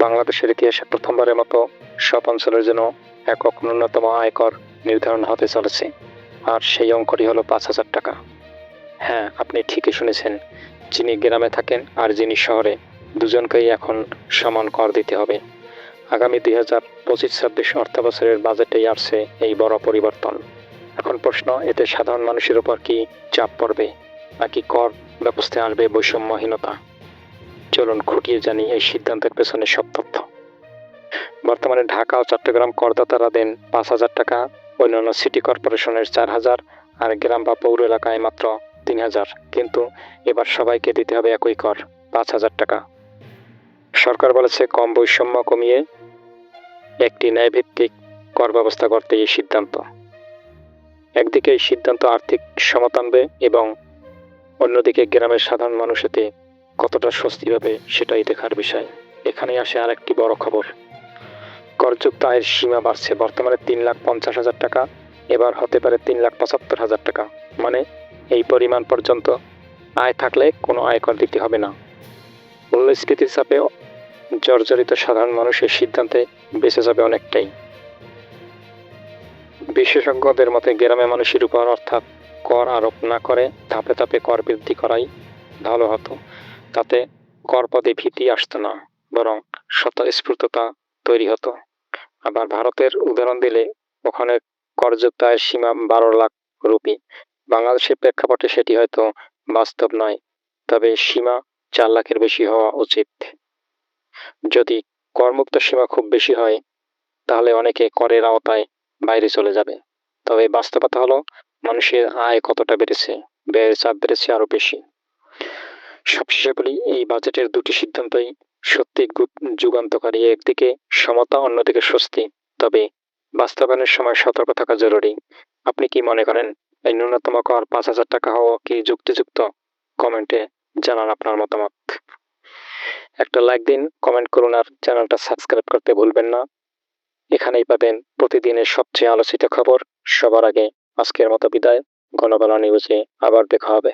বাংলাদেশের ইতিহাসে প্রথমবারের মতো সব অঞ্চলের জন্য একক ন্যূনতম আয়কর নির্ধারণ হতে চলেছে। আর সেই অঙ্কটি হলো পাঁচ হাজার টাকা। হ্যাঁ আপনি ঠিকই শুনেছেন। যিনি গ্রামে থাকেন আর যিনি শহরে, দুজনকেই এখন সমান কর দিতে হবে। আগামী দুই হাজার পঁচিশ, ছাব্বিশ অর্থ বছরের বাজেটেই আসছে এই বড় পরিবর্তন। এখন প্রশ্ন, এতে সাধারণ মানুষের উপর কি চাপ পড়বে? নাকি কর ব্যবস্থায় আসবে বৈষম্যহীনতা? চলুন খুঁটিয়ে জানি এই সিদ্ধান্তের পেছনে সব বর্তমানে ঢাকা ও চট্টগ্রাম করদাতারা দেন পাঁচ হাজার টাকা, অন্যান্য সিটি কর্পোরেশনের চার হাজার আর গ্রাম বা পৌর এলাকায় মাত্র তিন হাজার। কিন্তু এবার সবাইকে দিতে হবে একই কর, পাঁচ হাজার টাকা। সরকার বলেছে কম বৈষম্য কমিয়ে একটি ন্যায়ভিত্তিক কর ব্যবস্থা করতে এই সিদ্ধান্ত। একদিকে এই সিদ্ধান্ত আর্থিক সমতা আনবে এবং অন্যদিকে গ্রামের সাধারণ মানুষ এতে কতটা স্বস্তি পাবে সেটাই দেখার বিষয়। এখানে আসে আরেকটি বড় খবর। করযুক্ত আয়ের সীমা বাড়ছে। বর্তমানে তিন লাখ পঞ্চাশ হাজার টাকা, এবার হতে পারে তিন লাখ পঁচাত্তর হাজার টাকা। মানে এই পরিমাণ পর্যন্ত আয় থাকলে কোনো আয়কর দিতে হবে না। মূল্যস্ফীতির চাপে জর্জরিত সাধারণ মানুষের সিদ্ধান্তে বেঁচে যাবে অনেকটাই। বিশেষজ্ঞদের মতে, গ্রামে মানুষের উপর অর্থাৎ কর আরোপ না করে ধাপে ধাপে কর বৃদ্ধি করাই ভালো হতো। তাতে কর পদে ভীতি আসতো না, বরং স্বতঃস্ফূর্ততা তৈরি হতো। আবার ভারতের উদাহরণ দিলে ওখানে করযুক্ত আয়ের সীমা বারো লাখ রুপি। বাংলাদেশের প্রেক্ষাপটে সেটি হয়তো বাস্তব নয়, তবে সীমা চার লাখের বেশি হওয়া উচিত। যদি করমুক্ত সীমা খুব বেশি হয়, তাহলে অনেকে করের আওতায় বাইরে চলে যাবে। তবে বাস্তবতা হলো, মানুষের আয় কতটা বেড়েছে, ব্যয়ের চাপ বেড়েছে আরও বেশি। সবশেষে বলি, এই বাজেটের দুটি সিদ্ধান্তই সত্যি যুগান্তকারী একদিকে সমতা, অন্যদিকে স্বস্তি। তবে বাস্তবায়নের সময় সতর্ক থাকা জরুরি। আপনি কি মনে করেন, এই ন্যূনতম কর পাঁচ হাজার টাকা হওয়া কি যুক্তিযুক্ত? কমেন্টে জানান আপনার মতামত। একটা লাইক দিন, কমেন্ট করুন, আর চ্যানেলটা সাবস্ক্রাইব করতে ভুলবেন না। এখানেই পাবেন প্রতিদিনের সবচেয়ে আলোচিত খবর। সবার আগে আজকের মতো বিদায়। গণবালা নিউজে আবার দেখা হবে।